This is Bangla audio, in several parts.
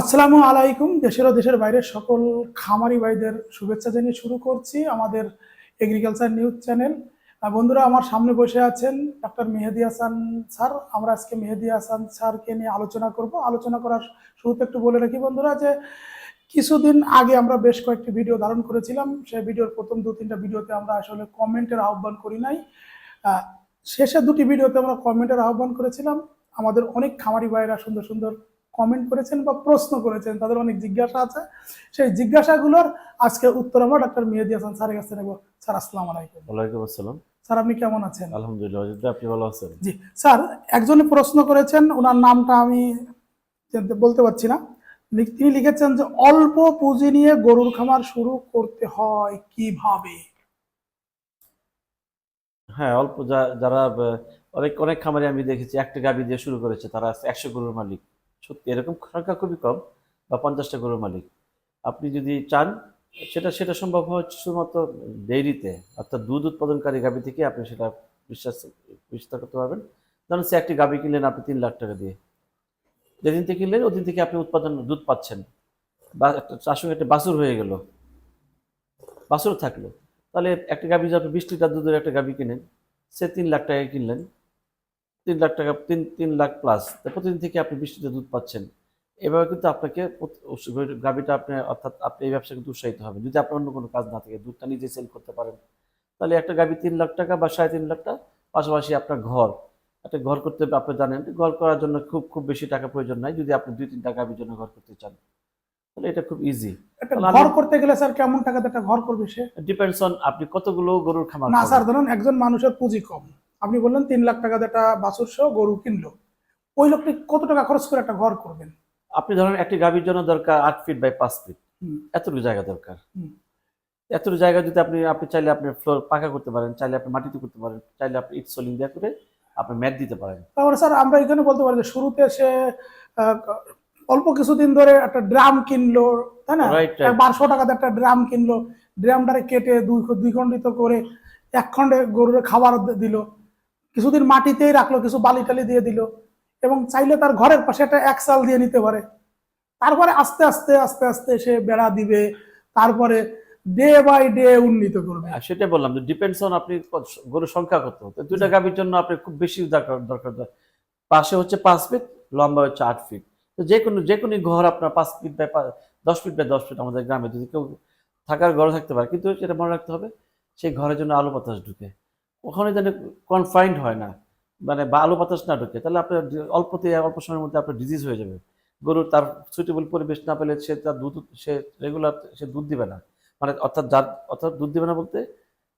আসসালামু আলাইকুম, দেশের ও দেশের বাইরের সকল খামারি ভাইদের শুভেচ্ছা জানিয়ে শুরু করছি আমাদের এগ্রিকালচার নিউজ চ্যানেল বন্ধুরা, আমার সামনে বসে আছেন ডক্টর মেহেদি হাসান স্যার। আমরা আজকে মেহেদি হাসান স্যারকে নিয়ে আলোচনা করব। আলোচনা করার শুরুতে একটু বলে রাখি বন্ধুরা যে, কিছুদিন আগে আমরা বেশ কয়েকটি ভিডিও ধারণ করেছিলাম। সেই ভিডিওর প্রথম দু তিনটা ভিডিওতে আমরা আসলে কমেন্টের আহ্বান করি নাই। শেষের দুটি ভিডিওতে আমরা কমেন্টের আহ্বান করেছিলাম। আমাদের অনেক খামারি ভাইরা সুন্দর সুন্দর কমেন্ট করেছেন বা প্রশ্ন করেছেন তাদের অনেক জিজ্ঞাসা আছে। সেই জিজ্ঞাসাগুলোর আজকে উত্তর আমরা ডক্টর মেহেদি হাসান স্যারের কাছে নেব। স্যার আসসালামু আলাইকুম। ওয়ালাইকুম আসসালাম। স্যার আপনি কেমন আছেন? আলহামদুলিল্লাহ আপনি ভালো আছেন? জি। স্যার একজনে প্রশ্ন করেছেন ওনার নামটা আমি বলতে পারছি না। তিনি লিখেছেন যে অল্প পুঁজি নিয়ে গরুর খামার শুরু করতে হয় কীভাবে? হ্যাঁ অল্প যারা অনেক অনেক খামারে আমি দেখেছি একটা গাবি দিয়ে শুরু করেছে তারা একশো গরুর মালিক। সত্যি, এরকম সংখ্যা খুবই কম, বা পঞ্চাশটা গরুর মালিক। আপনি যদি চান, সেটা সেটা সম্ভব হয় শুধুমাত্র ডেইরিতে, অর্থাৎ দুধ উৎপাদনকারী গাবি থেকে আপনি সেটা বিশ্বাস বিস্তার করতে পারবেন। ধরুন, সে একটি গাবি কিনলেন আপনি তিন লাখ টাকা দিয়ে। যেদিন থেকে কিনলেন, ওদিন থেকে আপনি উৎপাদন, দুধ পাচ্ছেন। বা একটা চার সঙ্গে একটা বাছুর হয়ে গেল। বাছুর থাকল। তাহলে একটা গাভি যদি আপনি বিশ লিটার দুধের একটা গাভি কিনেন, সে তিন লাখ টাকায় কিনলেন। তিন লাখ টাকা তিন তিন লাখ প্লাস প্রতিদিন থেকে আপনি বিশ লিটার দুধ পাচ্ছেন। এভাবে কিন্তু আপনাকে গাভীটা আপনি অর্থাৎ আপনি এই ব্যবসা কিন্তু উৎসাহিত হবে। যদি আপনার অন্য কোনো কাজ না থাকে দুধটা নিজে সেল করতে পারেন তাহলে একটা গাভি তিন লাখ টাকা বা সাড়ে তিন লাখ টাকা পাশাপাশি আপনার ঘর। একটা ঘর করতে আপনি জানেন ঘর করার জন্য খুব খুব বেশি টাকা প্রয়োজন নাই যদি আপনি দুই তিনটা গাভির জন্য ঘর করতে চান। তাহলে এটা খুব ইজি একটা ঘর করতে গেলে স্যার কেমন টাকাতে একটা ঘর করবে সে? ডিপেন্ডস অন আপনি কতগুলো গরুর খামার না স্যার ধরুন একজন মানুষের পুঁজি কম। আপনি বললেন তিন লাখ টাকা একটা বাছুর সহ গরু কিনলো। ওই লোকটি কত টাকা খরচ করে একটা ঘর করবেন? আপনি ধরেন একটি গাভীর জন্য দরকার আট ফিট বাই পাঁচ ফিট। এতটুকু জায়গা দরকার। এতটুকু জায়গা যদি আপনি আপনি চাইলে আপনি ফ্লোর পাকা করতে পারেন চাইলে আপনি মাটিতে করতে পারেন চাইলে আপনি ইট সোলিং দিয়ে করে আপনি ম্যাট দিতে পারেন। তারপরে স্যার আমরা এখানে বলতে পারি যে শুরুতে সে অল্প কিছুদিন ধরে একটা ড্রাম কিনলো তাই না. বারোশো টাকাতে একটা ড্রাম কিনলো। ড্রামটারে কেটে দুই দুই খণ্ডিত করে এক খণ্ডে গরুর খাবার দিল। কিছুদিন মাটিতেই রাখল কিছু বালি টালি দিয়ে দিল এবং চাইলে তার ঘরের পাশে একটা এক সাল দিয়ে নিতে পারে। তারপরে আস্তে আস্তে আস্তে আস্তে সে বেড়া দিবে তারপরে ডে বাই ডে উন্নীত করবে। আর সেটাই বললাম যে ডিপেন্ডস অন আপনি গরুর সংখ্যা কত। তো দুইটা গাভীর জন্য আপনি খুব বেশি দরকার দরকার পাশে হচ্ছে পাঁচ ফিট লম্বা হচ্ছে আট ফিট তো যে কোনো যে কোনো ঘর আপনার পাঁচ ফিট বাই দশ ফিট বাই দশ ফিট আমাদের গ্রামে যদি কেউ থাকার ঘর থাকতে পারে কিন্তু সেটা মনে রাখতে হবে সেই ঘরের জন্য আলো বাতাস ঢুকে। ওখানে যেন কনফাইন্ড হয় না মানে বা আলো বাতাস না ঢুকে, তাহলে আপনার অল্পতে অল্প সময়ের মধ্যে আপনার ডিজিজ হয়ে যাবে। গরু তার সুইটেবল পরিবেশ না পেলে সে তার দুধ, সে রেগুলার সে দুধ দিবে না। মানে অর্থাৎ যার, অর্থাৎ দুধ দিবে না বলতে,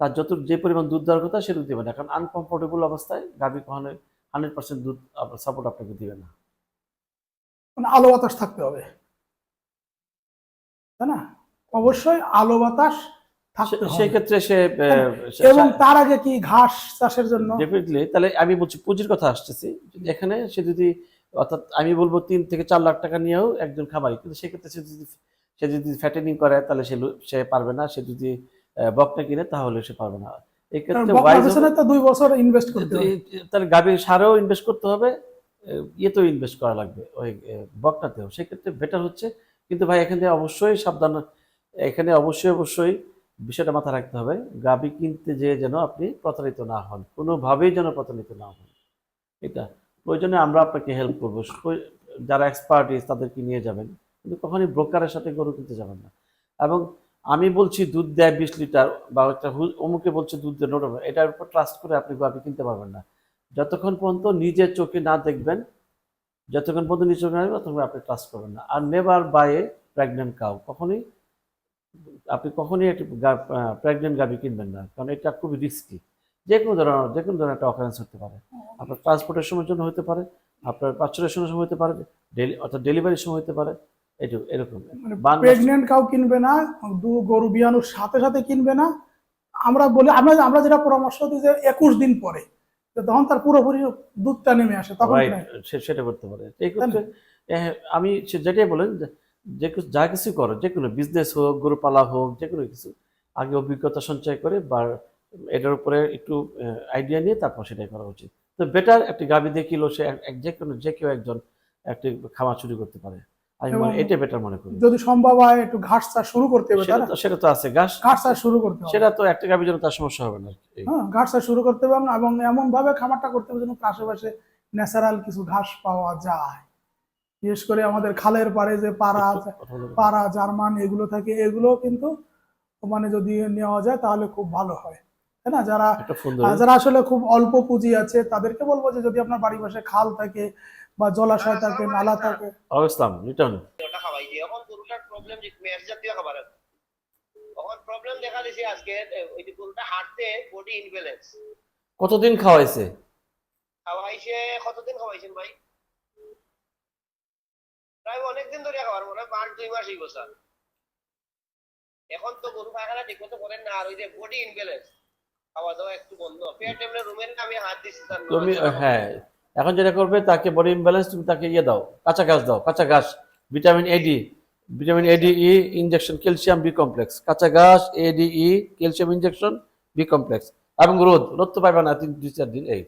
তার যত যে পরিমাণ দুধ দেওয়ার কথা সে দুধ দিবে না। কারণ আনকমফোর্টেবল অবস্থায় গাভী কখনো হান্ড্রেড পার্সেন্ট দুধ সাপোর্ট আপনাকে দিবে না। মানে আলো বাতাস থাকতে হবে। তাই না? অবশ্যই আলো বাতাস থাকতে সে- এবং তার আগে কি ঘাস চাষের জন্য? ডেফিনেটলি তাহলে আমি বলছি পুঁজির কথা আসতেছি। এখানে সে যদি অর্থাৎ আমি বলব তিন থেকে চার লাখ টাকা নিয়েও একজন খামারি কিন্তু সেক্ষেত্রে সে যদি সে যদি ফ্যাটেনিং করে তাহলে সে সে পারবে না। সে যদি বকনা কিনে তাহলে সে পারবে না। এই কারণ ক্ষেত্রে বকনা wise পেছনে তো দুই বছর ইনভেস্ট করতে হবে। তাহলে গাভীর সারেও ইনভেস্ট করতে হবে ইয়েতেও ইনভেস্ট করা লাগবে ওই বকটাতেও সেক্ষেত্রে বেটার হচ্ছে। কিন্তু ভাই এখানে অবশ্যই সাবধান এখানে অবশ্যই অবশ্যই বিষয়টা মাথায় রাখতে হবে, গাভী কিনতে যেয়ে যেন আপনি প্রতারিত না হন, কোনোভাবেই যেন প্রতারিত না হন। এটা প্রয়োজনে আমরা আপনাকে হেল্প করব। যারা এক্সপার্টিস তাদেরকে নিয়ে যাবেন, কিন্তু কখনই ব্রোকারের সাথে গরু কিনতে যাবেন না। এবং আমি বলছি দুধ দেয় বিশ লিটার, বা একটা অমুকে বলছে দুধ দেয় নোট, এটার উপর ট্রাস্ট করে আপনি গাভী কিনতে পারবেন না। যতক্ষণ পর্যন্ত নিজের চোখে না দেখবেন, যতক্ষণ পর্যন্ত নিজের চোখে না দেখবেন, ততক্ষণ আপনি ট্রাস্ট করবেন না। আর never buy a pregnant cow কখনই আপনি কখনই একটি প্রেগনেন্ট গাভী কিনবেন না কারণ এটা খুবই রিস্কি যে কোনো ধরনের যে কোনো ধরনের একটা অকারেন্স হতে পারে। আপনার ট্রান্সপোর্টেশনের জন্য হতে পারে আপনার পার্চুরেশনের সময় হতে পারে ডেলি অর্থাৎ ডেলিভারির সময় হতে পারে এটু এরকম। মানে প্রেগনেন্ট কাউ কিনবে না দু গরু বিয়ানোর সাথে সাথে কিনবে না। আমরা বলি আমরা আমরা যেটা পরামর্শ দিই যে একুশ দিন পরে তখন তার পুরোপুরি দুধটা নেমে আসে তখন সেটা করতে পারে। আমি যেটাই বলেন যে- কিছু- যা কিছু করো যে কোনো বিজনেস হোক গরু পালা হোক যে কোনো কিছু আগে অভিজ্ঞতা সঞ্চয় করে বা এটার উপরে একটু আইডিয়া নিয়ে তারপর সেটাই করা উচিত। তো বেটার একটি গাভী দেখিলো সে যে কোনো যে কেউ একজন একটি খামার শুরু করতে পারে। আমি এটা বেটার মনে করি। যদি সম্ভব হয় একটু ঘাস চাষ শুরু করতে হবে সেটা তো আছে ঘাস ঘাস চাষ শুরু করতে হবে। সেটা তো একটা গাভীর জন্য তার সমস্যা হবে না। হ্যাঁ ঘাস চাষ শুরু করতে হবে এবং এমন ভাবে খামারটা করতে হবে যেন আশেপাশে ন্যাচারাল কিছু ঘাস পাওয়া যায়। বিশেষ করে আমাদের খালের পাড়ে যে পাড়া। পাড়া জার্মান এগুলো থাকে এগুলো কিন্তু মানে যদি নেওয়া যায় তাহলে খুব ভালো হয়। তাই না? যারা যারা আসলে খুব অল্প পুঁজি আছে তাদেরকে বলব যে যদি আপনার বাড়ি পাশে খাল থাকে বা জলাশয় থাকে নালা থাকে। ইসলাম রিটার্ন প্রবলেম খাবার প্রবলেম দেখা দিছে আজকে ওই গরুটা হাঁটতে বডি ইনব্যালেন্স কতদিন খাওয়াইছে? খাওয়াইছে কতদিন খাওয়াইছেন ভাই? প্রায় অনেকদিন ধরে মনে দুই মাস এই বছর এখন তো গরু ঠিক মতো করেন না আর ওই যে বডি ইনব্যালেন্স খাওয়া দাওয়া একটু বন্ধ। এমনি রুমের আমি হাত দিচ্ছি তার তুমি হ্যাঁ এখন যেটা করবে তাকে বডি ইমব্যালেন্স তুমি তাকে ইয়ে দাও কাঁচা ঘাস দাও কাঁচা ঘাস vitamin AD vitamin AD E injection calcium B complex কাঁচা ঘাস AD E calcium injection B complex এবং রোদ রোদ তো পাইবে না তিন দুই চার দিন এই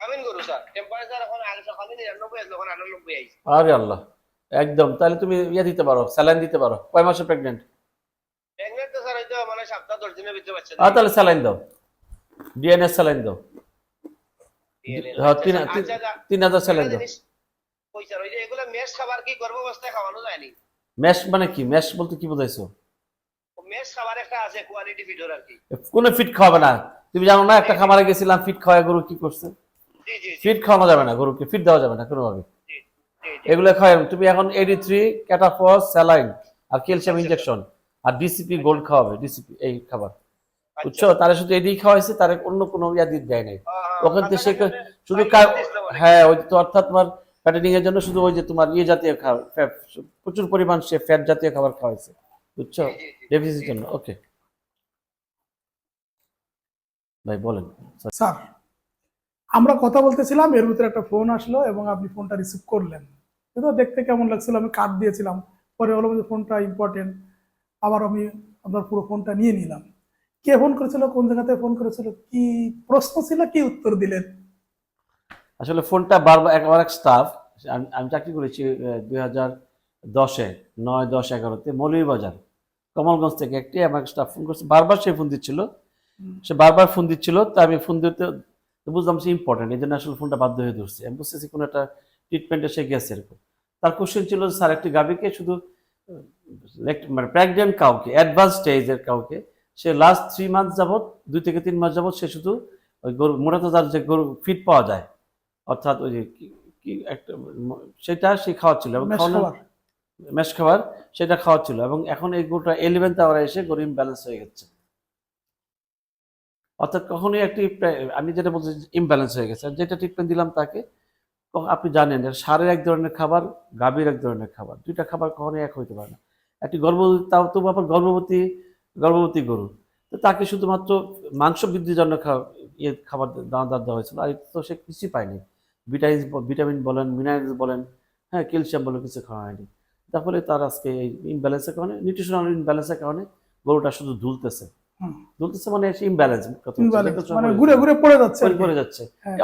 আমিন গরু স্যার টেম্পারেচার এখন আগে সকালে নিরানব্বই আছে এখন আটানব্বই আইছে আরে আল্লাহ একদম। তাহলে তুমি ইয়ে দিতে পারো স্যালাইন দিতে পারো। কয় মাসে প্রেগনেন্ট প্রেগনেন্ট মানে বাচ্চা আর তাহলে স্যালাইন দাও। ডিএনএস স্যালাইন দাও। হ্যাঁ, তিন- হাজার স্যালাইন দাও। মেশ মানে কি? ম্যাশ বলতে কি বোঝাইছো? মেশ খাবার একটা আছে কোয়ালিটি ফিডর আর কি। কোনো ফিট খাওয়াবে না। তুমি জানো না একটা খামারে গেছিলাম ফিট খাওয়ায় গরু কি করছে? ফিট খাওয়ানো যাবে না গরুকে ফিট দেওয়া যাবে না কোনোভাবে। এগুলো খাওয়াই তুমি এখন এডি থ্রি ক্যাটাফস স্যালাইন আর ক্যালসিয়াম ইনজেকশন আর ডিসিপি গোল্ড খাওয়াবে ডিসিপি এই খাবার। আচ্ছা। বুঝছ? তারা শুধু এডি খাওয়াইছে তার অন্য কোনো ইয়া দিতে দেয় নাই। হ্যাঁ, হ্যাঁ, ওখান থেকে সে শুধু ভাই, কা- ইসলাম অনেক। হ্যাঁ ওই তো অর্থাৎ তোমার ফ্যাটেনিং এর জন্য শুধু ওই যে তোমার ইয়ে জাতীয় খাবার প্রচুর পরিমাণ সে ফ্যাট জাতীয় খাবার খাওয়াইছে। বুঝছ। ডেফিসির জন্য ওকে ভাই বলেন। স্যার আমরা কথা বলতেছিলাম এর ভিতরে একটা ফোন আসলো এবং আপনি ফোনটা রিসিভ করলেন। কিন্তু দেখতে কেমন লাগছিল? আমি কাট দিয়েছিলাম। পরে হলো যে ফোনটা ইম্পর্টেন্ট আবার আমি আপনার পুরো ফোনটা নিয়ে নিলাম। কে ফোন করেছিল? কোন জায়গাতে ফোন করেছিল? কি প্রশ্ন ছিল? কি উত্তর দিলেন? আসলে ফোনটা বারবার একবার এক স্টাফ আমি চাকরি করেছি দুই হাজার দশে নয় দশ এগারোতে মৌলভীবাজার। কমলগঞ্জ থেকে একটি আমার স্টাফ ফোন করছে। বারবার সে ফোন দিচ্ছিল। সে বারবার ফোন দিচ্ছিল। তা আমি ফোন দিতে তো বুঝলাম সে ইম্পর্টেন্ট এই জন্য আসলে ফোনটা বাধ্য হয়ে ধরছে। আমি বুঝতেছি কোনো একটা ট্রিটমেন্টে সে গেছে এরকম। তার কোশ্চেন ছিল যে, স্যার একটি গাভীকে শুধু মানে প্রেগনেন্ট কাউকে অ্যাডভান্স স্টেজের কাউকে সে লাস্ট থ্রি মান্থ যাবত দুই থেকে তিন মাস যাবত সে শুধু ওই গরু মোটাতে যার যে গরু ফিট পাওয়া যায় অর্থাৎ ওই যে কি- একটা সেটা সে খাওয়াচ্ছিল এবং মেশ খাবার। সেটা খাওয়াচ্ছিল এবং এখন এই গরুটা ইলেভেন্থ আওয়ারে এসে গরু ইমব্যালেন্স হয়ে গেছে। অর্থাৎ কখনোই একটি আমি যেটা বলছি ইমব্যালেন্স হয়ে গেছে। যেটা ট্রিটমেন্ট দিলাম তাকে আপনি জানেন সারের এক ধরনের খাবার, গাভীর এক ধরনের খাবার। দুইটা খাবার কখনোই এক হইতে পারে না। একটি গর্ভবতী, তাও তো আবার গর্ভবতী গর্ভবতী গরু। তো তাকে শুধুমাত্র মাংস বৃদ্ধির জন্য ইয়ে খাবার দানাদার দেওয়া হয়েছিল। আর তো সে কিছুই পায়নি। ভিটামিন ভিটামিন বলেন মিনারেলস বলেন হ্যাঁ ক্যালসিয়াম বলেন, কিছু খাওয়া হয়নি। তার ফলে তার আজকে এই ইমব্যালেন্সের কারণে নিউট্রিশনাল ইমব্যালেন্সের কারণে গরুটা শুধু দুলতেছে। হুম। দুলতেছে মানে ইমব্যালেন্স মানে ঘুরে ঘুরে পড়ে যাচ্ছে পড়ে যাচ্ছে।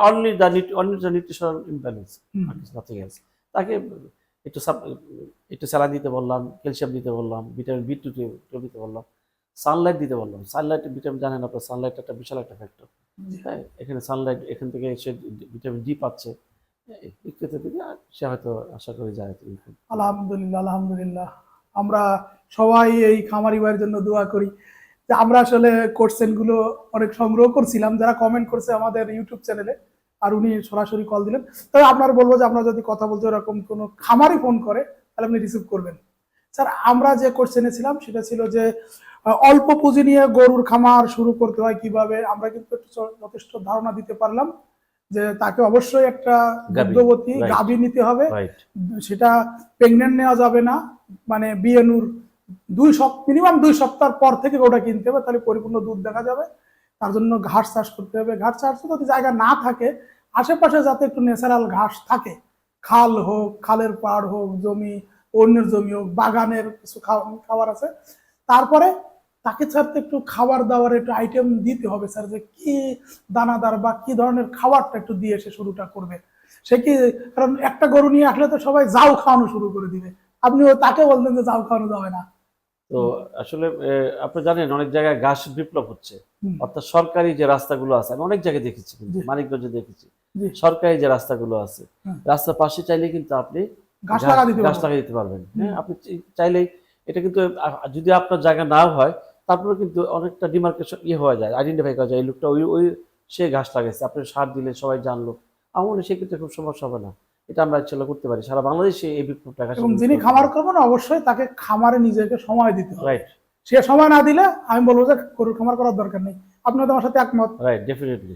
Only the only the nutritional imbalance nothing else তাকে একটু একটু স্যালাইন দিতে বললাম ক্যালসিয়াম দিতে বললাম ভিটামিন বি টু দিতে বললাম সানলাইট দিতে বললাম। সানলাইট ভিটামিন জানেন আপনার সানলাইট একটা বিশাল একটা ফ্যাক্টর হ্যাঁ এখানে সানলাইট এখান থেকে সে ভিটামিন ডি পাচ্ছে। থেকে সে হয়তো আশা করি যায় আলহামদুলিল্লাহ আলহামদুলিল্লাহ। আমরা সবাই এই খামারি ভাইয়ের জন্য দোয়া করি। যে আমরা আসলে কোশ্চেনগুলো অনেক সংগ্রহ করছিলাম যারা কমেন্ট করছে আমাদের ইউটিউব চ্যানেলে আর উনি সরাসরি কল দিলেন। তবে আপনার বলব যে আমরা যদি কথা বলতে এরকম কোনো খামারি ফোন করে তাহলে আপনি রিসিভ করবেন। স্যার আমরা যে কোশ্চেনে ছিলাম সেটা ছিল যে অল্প পুঁজি নিয়ে গরুর খামার শুরু করতে হয় কীভাবে আমরা কিন্তু একটু যথেষ্ট ধারণা দিতে পারলাম যে তাকে অবশ্যই একটা দুগ্ধবতী গাভী নিতে হবে। সেটা প্রেগনেন্ট নেওয়া যাবে না মানে বিয়েনুর দুই সপ্তাহ মিনিমাম দুই সপ্তাহ পর থেকে ওটা কিনতে হবে, তাহলে পরিপূর্ণ দুধ দেখা যাবে। তার জন্য ঘাস চাষ করতে হবে। ঘাস চাষ যদি জায়গা না থাকে, আশেপাশে যাতে একটু ন্যাচারাল ঘাস থাকে, খাল হোক, খালের পাড় হোক, জমি, অন্যের জমি হোক, বাগানের কিছু খাবার আছে, তারপরে তাকে ছাড়তে একটু খাবার দাবার একটু আইটেম দিতে হবে স্যার, যে কি দানাদার বা কি ধরনের খাবারটা একটু দিয়ে সে শুরুটা করবে। সে কি, কারণ একটা গরু নিয়ে আসলে তো সবাই যাও খাওয়ানো শুরু করে দিবে। আপনি তাকে বলতেন যে যাও খাওয়ানো যাবে না। তো আসলে আপনি জানেন অনেক জায়গায় ঘাস বিপ্লব হচ্ছে। অর্থাৎ সরকারি যে রাস্তাগুলো আছে আমি অনেক জায়গায় দেখেছি কিন্তু মানিকগঞ্জে দেখেছি। সরকারি যে রাস্তাগুলো আছে রাস্তার পাশে চাইলে কিন্তু আপনি ঘাস লাগিয়ে দিতে পারবেন। হ্যাঁ আপনি চাই- চাইলেই এটা কিন্তু যদি আপনার জায়গা নাও হয় তারপরে কিন্তু অনেকটা ডিমার্কেশন ইয়ে হয়ে যায় আইডেন্টিফাই করা যায় এই লোকটা ওই ওই সে ঘাস লাগাইছে আপনি সার দিলে সবাই জানলো। আমার মনে হয় সেক্ষেত্রে খুব সমস্যা হবে না। এটা আমরা ইচ্ছা করতে পারি। সারা বাংলাদেশে এই বিপ্লবটা এবং যিনি খামার করবেন অবশ্যই তাকে খামারে নিজেকে সময় দিতে হবে। রাইট সে সময় না দিলে আমি বলব যে গরুর খামার করার দরকার নেই। আপনি তো আমার সাথে একমত। Right definitely